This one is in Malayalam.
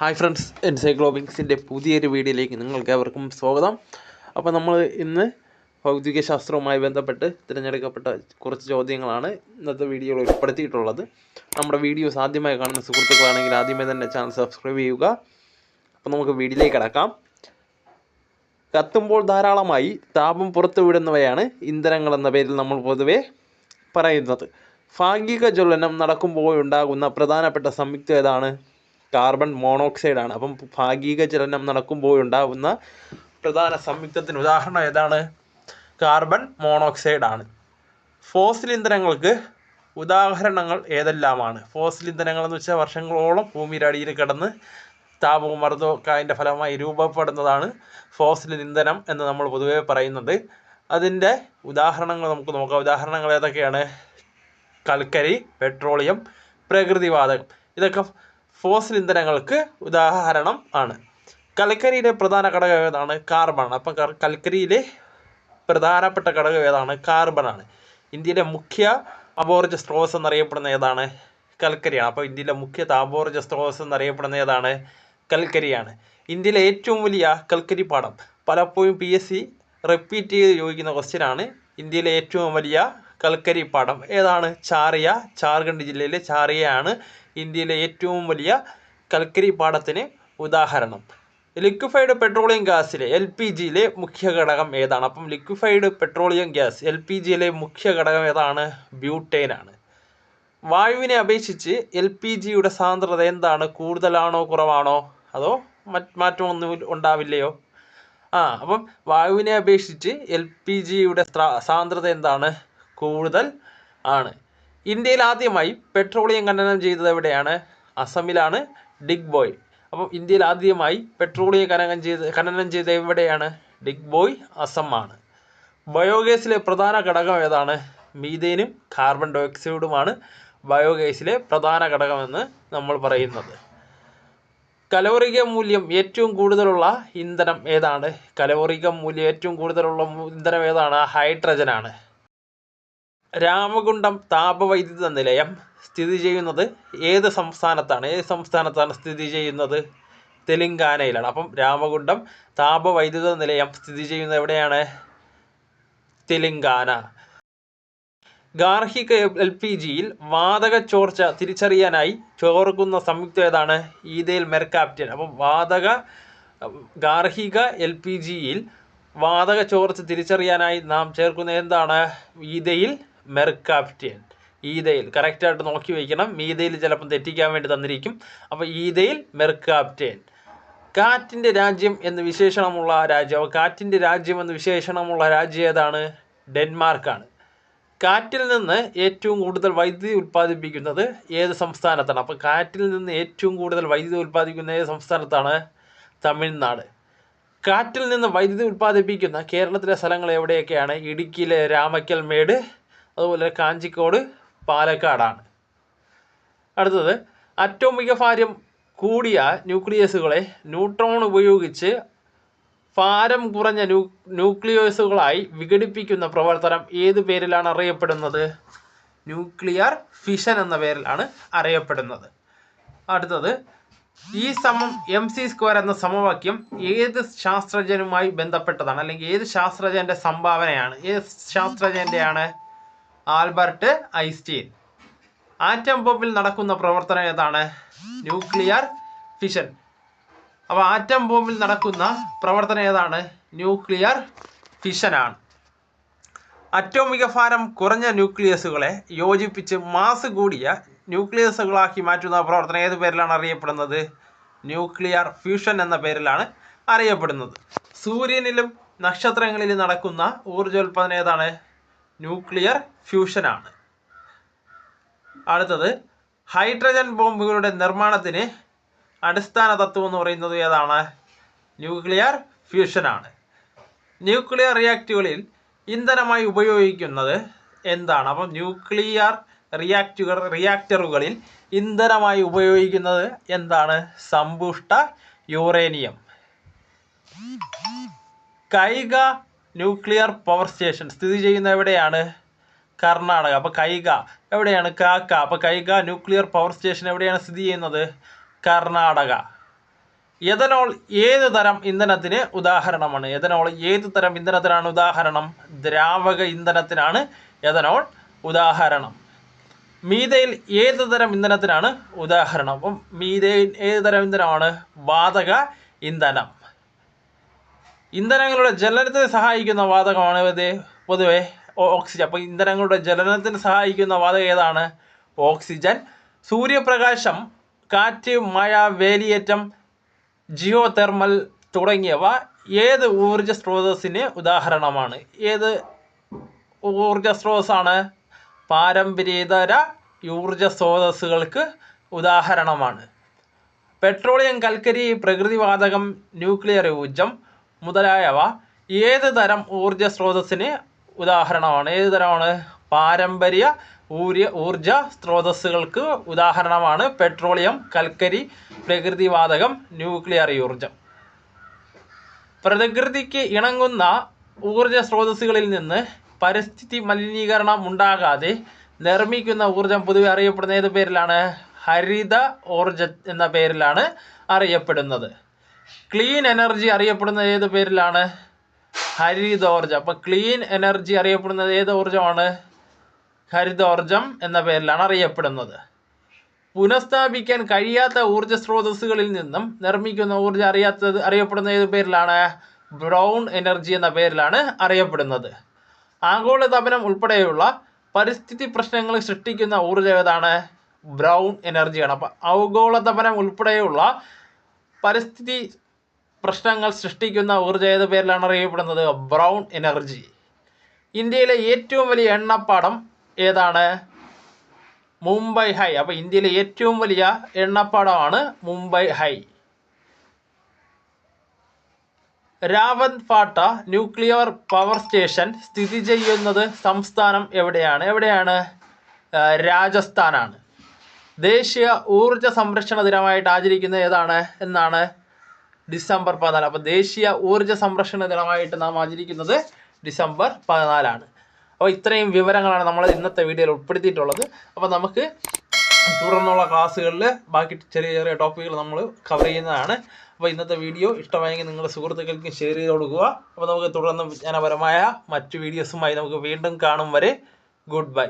ഹായ് ഫ്രണ്ട്സ് എൻസൈക്ലോബിക്സിന്റെ പുതിയൊരു വീഡിയോയിലേക്ക് നിങ്ങൾക്ക് അവർക്കും സ്വാഗതം. അപ്പോൾ നമ്മൾ ഇന്ന് ഭൗതിക ശാസ്ത്രവുമായി ബന്ധപ്പെട്ട് തിരഞ്ഞെടുക്കപ്പെട്ട കുറച്ച് ചോദ്യങ്ങളാണ് ഇന്നത്തെ വീഡിയോയിൽ ഉൾപ്പെടുത്തിയിട്ടുള്ളത്. നമ്മുടെ വീഡിയോസ് ആദ്യമായി കാണുന്ന സുഹൃത്തുക്കളാണെങ്കിൽ ആദ്യമേ തന്നെ ചാനൽ സബ്സ്ക്രൈബ് ചെയ്യുക. അപ്പോൾ നമുക്ക് വീഡിയോയിലേക്ക് കിടക്കാം. കത്തുമ്പോൾ ധാരാളമായി താപം പുറത്തുവിടുന്നവയാണ് ഇന്ധനങ്ങൾ എന്ന പേരിൽ നമ്മൾ പൊതുവെ പറയുന്നത്. ഭാഗിക ജ്വലനം നടക്കുമ്പോഴുണ്ടാകുന്ന പ്രധാനപ്പെട്ട സംയുക്തം ഏതാണ്? കാർബൺ മോണോക്സൈഡ് ആണ് അപ്പം ഭാഗിക ജ്വലനം നടക്കുമ്പോഴുണ്ടാകുന്ന പ്രധാന സംയുക്തത്തിന് ഉദാഹരണം ഏതാണ്? കാർബൺ മോണോക്സൈഡ് ആണ് ഫോസിൽ ഇന്ധനങ്ങൾക്ക് ഉദാഹരണങ്ങൾ ഏതെല്ലാമാണ്? ഫോസിൽ ഇന്ധനങ്ങൾ എന്ന് വെച്ചാൽ വർഷങ്ങളോളം ഭൂമിയുടെ അടിയിൽ കിടന്ന് താപവും മർദ്ദവും ഒക്കെ അതിന്റെ ഫലമായി രൂപപ്പെടുന്നതാണ് ഫോസിൽ ഇന്ധനം എന്ന് നമ്മൾ പൊതുവെ പറയുന്നത്. അതിന്റെ ഉദാഹരണങ്ങൾ നമുക്ക് നോക്കാം. ഉദാഹരണങ്ങൾ ഏതൊക്കെയാണ്? കൽക്കരി പെട്രോളിയം പ്രകൃതിവാതകം. ഇതൊക്കെ ഫോസിൽ ഇന്ധനങ്ങൾക്ക് ഉദാഹരണം ആണ്. കൽക്കരിയിലെ പ്രധാന ഘടകം ഏതാണ്? കാർബൺ അപ്പം കൽക്കരിയിലെ പ്രധാനപ്പെട്ട ഘടകം ഏതാണ്? കാർബൺ ആണ്. ഇന്ത്യയിലെ മുഖ്യ അപോർജ സ്രോതസ് എന്നറിയപ്പെടുന്ന ഏതാണ്? കൽക്കരിയാണ്. അപ്പോൾ ഇന്ത്യയിലെ മുഖ്യ താപോർജ സ്രോതസ് എന്നറിയപ്പെടുന്ന ഏതാണ്? കൽക്കരിയാണ്. ഇന്ത്യയിലെ ഏറ്റവും വലിയ കൽക്കരി പാടം. പലപ്പോഴും പി എസ് സി റിപ്പീറ്റ് ചെയ്ത് ചോദിക്കുന്ന ക്വസ്റ്റ്യനാണ് ഇന്ത്യയിലെ ഏറ്റവും വലിയ കൽക്കരി പാടം. ഏതാണ്? ചാറിയ ജാർഖണ്ഡ് ജില്ലയിലെ ചാറിയയാണ് ഇന്ത്യയിലെ ഏറ്റവും വലിയ കൽക്കരി പാടത്തിന് ഉദാഹരണം. ലിക്വിഫൈഡ് പെട്രോളിയം ഗ്യാസിലെ എൽ പി ജിയിലെ മുഖ്യ ഘടകം ഏതാണ്? അപ്പം liquefied petroleum gas L P ജിയിലെ മുഖ്യ ഘടകം ഏതാണ്? ബ്യൂട്ടേൻ ആണ് വായുവിനെ അപേക്ഷിച്ച് എൽ പി ജിയുടെ സാന്ദ്രത എന്താണ്? കൂടുതലാണോ കുറവാണോ? അതോ മറ്റ് മാറ്റമൊന്നും ഉണ്ടാവില്ലയോ? ആ അപ്പം വായുവിനെ അപേക്ഷിച്ച് എൽ പി ജിയുടെ സാന്ദ്രത എന്താണ്? കൂടുതൽ ആണ്. ഇന്ത്യയിൽ ആദ്യമായി പെട്രോളിയം ഖനനം ചെയ്തത് എവിടെയാണ്? അസമിലാണ് ഡിഗ് ബോയ്. അപ്പം ഇന്ത്യയിൽ ആദ്യമായി പെട്രോളിയം ഖനനം ചെയ്ത് ഖനനം ചെയ്തത് എവിടെയാണ്? ഡിഗ് ബോയ് അസമാണ്. ബയോഗ്യാസിലെ പ്രധാന ഘടകം ഏതാണ്? മീതേനും കാർബൺ ഡയോക്സൈഡുമാണ് ബയോഗ്യാസിലെ പ്രധാന ഘടകമെന്ന് നമ്മൾ പറയുന്നത്. കലോറിക മൂല്യം ഏറ്റവും കൂടുതലുള്ള ഇന്ധനം ഏതാണ്? കലോറിക മൂല്യം ഏറ്റവും കൂടുതലുള്ള ഇന്ധനം ഏതാണ്? ഹൈഡ്രജനാണ്. രാമകുണ്ടം താപവൈദ്യുത നിലയം സ്ഥിതി ചെയ്യുന്നത് ഏത് സംസ്ഥാനത്താണ്? ഏത് സംസ്ഥാനത്താണ് സ്ഥിതി ചെയ്യുന്നത്? തെലുങ്കാനയിലാണ്. അപ്പം രാമകുണ്ടം താപവൈദ്യുത നിലയം സ്ഥിതി ചെയ്യുന്നത് എവിടെയാണ്? തെലുങ്കാന. ഗാർഹിക എൽ പി ജിയിൽ വാതക ചോർച്ച തിരിച്ചറിയാനായി ചോർക്കുന്ന സംയുക്തം ഏതാണ്? ഈതയിൽ മെർക്കാപ്റ്റൻ. അപ്പം വാതക ഗാർഹിക എൽ പി ജിയിൽ വാതക ചോർച്ച തിരിച്ചറിയാനായി നാം ചേർക്കുന്ന എന്താണ്? ഈതയിൽ മെർക്കാപ്റ്റൻ ഈതയിൽ കറക്റ്റായിട്ട് നോക്കി വയ്ക്കണം മീതയിൽ ചിലപ്പം തെറ്റിക്കാൻ വേണ്ടി തന്നിരിക്കും. അപ്പോൾ ഈതയിൽ മെർക്കാപ്റ്റൻ കാറ്റിന്റെ രാജ്യം എന്ന് വിശേഷണമുള്ള രാജ്യം. കാറ്റിന്റെ രാജ്യം എന്ന് വിശേഷണമുള്ള രാജ്യം ഏതാണ്? ഡെൻമാർക്കാണ്. കാറ്റിൽ നിന്ന് ഏറ്റവും കൂടുതൽ വൈദ്യുതി ഉൽപ്പാദിപ്പിക്കുന്നത് ഏത് സംസ്ഥാനത്താണ്? അപ്പോൾ കാറ്റിൽ നിന്ന് ഏറ്റവും കൂടുതൽ വൈദ്യുതി ഉൽപ്പാദിപ്പിക്കുന്ന ഏത് സംസ്ഥാനത്താണ്? തമിഴ്നാട്. കാറ്റിൽ നിന്ന് വൈദ്യുതി ഉൽപ്പാദിപ്പിക്കുന്ന കേരളത്തിലെ സ്ഥലങ്ങൾ എവിടെയൊക്കെയാണ്? ഇടുക്കിയിലെ രാമക്കൽ മേട് അതുപോലെ കാഞ്ചിക്കോട് പാലക്കാടാണ്. അടുത്തത് അറ്റോമിക ഭാരം കൂടിയ ന്യൂക്ലിയസുകളെ ന്യൂട്രോൺ ഉപയോഗിച്ച് ഭാരം കുറഞ്ഞ ന്യൂ ന്യൂക്ലിയസുകളായി വിഘടിപ്പിക്കുന്ന പ്രവർത്തനം ഏത് പേരിലാണ് അറിയപ്പെടുന്നത്? ന്യൂക്ലിയർ ഫിഷൻ എന്ന പേരിലാണ് അറിയപ്പെടുന്നത്. അടുത്തത് ഈ സമം എം സി സ്ക്വയർ എന്ന സമവാക്യം ഏത് ശാസ്ത്രജ്ഞനുമായി ബന്ധപ്പെട്ടതാണ്? അല്ലെങ്കിൽ ഏത് ശാസ്ത്രജ്ഞന്റെ സംഭാവനയാണ്? ഏത് ശാസ്ത്രജ്ഞന്റെയാണ്? ആൽബർട്ട് ഐസ്റ്റീൻ ആറ്റം ബോംബിൽ നടക്കുന്ന പ്രവർത്തനം ഏതാണ്? ന്യൂക്ലിയർ ഫിഷൻ അപ്പോൾ ആറ്റം ബോംബിൽ നടക്കുന്ന പ്രവർത്തനം ഏതാണ്? ന്യൂക്ലിയർ ഫിഷനാണ് അറ്റോമിക ഭാരം കുറഞ്ഞ ന്യൂക്ലിയസുകളെ യോജിപ്പിച്ച് മാസ് കൂടിയ ന്യൂക്ലിയസുകളാക്കി മാറ്റുന്ന പ്രവർത്തനം ഏത് പേരിലാണ് അറിയപ്പെടുന്നത്? ന്യൂക്ലിയർ ഫ്യൂഷൻ എന്ന പേരിലാണ് അറിയപ്പെടുന്നത്. സൂര്യനിലും നക്ഷത്രങ്ങളിലും നടക്കുന്ന ഊർജോൽപാദനം ഏതാണ്? ന്യൂക്ലിയർ ഫ്യൂഷനാണ് അടുത്തത് ഹൈഡ്രജൻ ബോംബുകളുടെ നിർമ്മാണത്തിന് അടിസ്ഥാന തത്വം എന്ന് പറയുന്നത് ഏതാണ്? ന്യൂക്ലിയർ ഫ്യൂഷനാണ് ന്യൂക്ലിയർ റിയാക്റ്റുകളിൽ ഇന്ധനമായി ഉപയോഗിക്കുന്നത് എന്താണ്? അപ്പം ന്യൂക്ലിയർ റിയാക്റ്റുകൾ റിയാക്ടറുകളിൽ ഇന്ധനമായി ഉപയോഗിക്കുന്നത് എന്താണ്? സമ്പുഷ്ട uranium. Kaiga nuclear power station സ്ഥിതി ചെയ്യുന്ന എവിടെയാണ്? കർണാടക. അപ്പോൾ കൈഗ. എവിടെയാണ്? കാക്ക. അപ്പോൾ കൈഗ ന്യൂക്ലിയർ പവർ സ്റ്റേഷൻ എവിടെയാണ് സ്ഥിതി ചെയ്യുന്നത്? കർണാടക. എഥനോൾ ഏത് തരം ഇന്ധനത്തിന് ഉദാഹരണമാണ്? എഥനോൾ ഏത് തരം ഇന്ധനത്തിനാണ് ഉദാഹരണം? ദ്രാവക ഇന്ധനത്തിനാണ് എഥനോൾ ഉദാഹരണം. മീതയിൽ ഏത് തരം ഇന്ധനത്തിനാണ് ഉദാഹരണം? അപ്പം മീതയിൽ ഏത് തരം ഇന്ധനമാണ്? വാതക ഇന്ധനം. ഇന്ധനങ്ങളുടെ ജ്വലനത്തിന് സഹായിക്കുന്ന വാതകമാണ് ഇത്. പൊതുവെ ഓക്സിജൻ. അപ്പോൾ ഇന്ധനങ്ങളുടെ ജ്വലനത്തിന് സഹായിക്കുന്ന വാതകം ഏതാണ്? ഓക്സിജൻ. സൂര്യപ്രകാശം കാറ്റ് മഴ വേലിയേറ്റം ജിയോ തെർമൽ തുടങ്ങിയവ ഏത് ഊർജ സ്രോതസ്സിന് ഉദാഹരണമാണ്? ഏത് ഊർജ സ്രോതസ്സാണ്? പാരമ്പര്യതര ഊർജ സ്രോതസ്സുകൾക്ക് ഉദാഹരണമാണ്. പെട്രോളിയം കൽക്കരി പ്രകൃതിവാതകം ന്യൂക്ലിയർ ഊർജം മുതലായവ ഏത് തരം ഊർജ സ്രോതസ്സിന് ഉദാഹരണമാണ്? ഏത് തരമാണ്? പാരമ്പര്യ ഊര്യ ഊർജ സ്രോതസ്സുകൾക്ക് ഉദാഹരണമാണ്. പെട്രോളിയം കൽക്കരി പ്രകൃതിവാതകം ന്യൂക്ലിയർ ഊർജം പ്രകൃതിക്ക് ഇണങ്ങുന്ന ഊർജ സ്രോതസ്സുകളിൽ നിന്ന് പരിസ്ഥിതി മലിനീകരണം ഉണ്ടാകാതെ നിർമ്മിക്കുന്ന ഊർജം പൊതുവെ അറിയപ്പെടുന്ന ഏത് പേരിലാണ്? ഹരിത ഊർജ എന്ന പേരിലാണ് അറിയപ്പെടുന്നത്. ക്ലീൻ എനർജി അറിയപ്പെടുന്നത് ഏത് പേരിലാണ്? ഹരിതോർജം. അപ്പം ക്ലീൻ എനർജി അറിയപ്പെടുന്നത് ഏത് ഊർജമാണ് ഹരിതോർജം എന്ന പേരിലാണ് അറിയപ്പെടുന്നത്. പുനഃസ്ഥാപിക്കാൻ കഴിയാത്ത ഊർജ സ്രോതസ്സുകളിൽ നിന്നും നിർമ്മിക്കുന്ന ഊർജം അറിയാത്തത് അറിയപ്പെടുന്ന ഏത് പേരിലാണ്? ബ്രൗൺ എനർജി എന്ന പേരിലാണ് അറിയപ്പെടുന്നത്. ആഗോളതാപനം ഉൾപ്പെടെയുള്ള പരിസ്ഥിതി പ്രശ്നങ്ങൾ സൃഷ്ടിക്കുന്ന ഊർജം ഏതാണ്? ബ്രൗൺ എനർജിയാണ്. അപ്പം ആഗോളതാപനം ഉൾപ്പെടെയുള്ള പരിസ്ഥിതി പ്രശ്നങ്ങൾ സൃഷ്ടിക്കുന്ന ഊർജം ഏത് പേരിലാണ് അറിയപ്പെടുന്നത്? Brown energy. ഇന്ത്യയിലെ ഏറ്റവും വലിയ എണ്ണപ്പാടം ഏതാണ്? മുംബൈ ഹൈ. അപ്പോൾ ഇന്ത്യയിലെ ഏറ്റവും വലിയ എണ്ണപ്പാടമാണ് Mumbai High. Rawatbhata nuclear power station സ്ഥിതി ചെയ്യുന്നത് സംസ്ഥാനം എവിടെയാണ്? എവിടെയാണ്? രാജസ്ഥാനാണ്. ദേശീയ ഊർജ സംരക്ഷണ ദിനമായിട്ട് ആചരിക്കുന്നത് ഏതാണ് എന്നാണ് ഡിസംബർ പതിനാല്. അപ്പോൾ ദേശീയ ഊർജ സംരക്ഷണ ദിനമായിട്ട് നാം ആചരിക്കുന്നത് ഡിസംബർ പതിനാലാണ്. അപ്പോൾ ഇത്രയും വിവരങ്ങളാണ് നമ്മൾ ഇന്നത്തെ വീഡിയോയിൽ ഉൾപ്പെടുത്തിയിട്ടുള്ളത്. അപ്പോൾ നമുക്ക് തുടർന്നുള്ള ക്ലാസ്സുകളിൽ ബാക്കി ചെറിയ ചെറിയ ടോപ്പിക്കുകൾ നമ്മൾ കവർ ചെയ്യുന്നതാണ്. അപ്പോൾ ഇന്നത്തെ വീഡിയോ ഇഷ്ടമായെങ്കിൽ നിങ്ങളുടെ സുഹൃത്തുക്കൾക്ക് ഷെയർ ചെയ്ത് കൊടുക്കുക. അപ്പോൾ നമുക്ക് തുടർന്ന് വിജ്ഞാനപരമായ മറ്റു വീഡിയോസുമായി നമുക്ക് വീണ്ടും കാണും വരെ. Good bye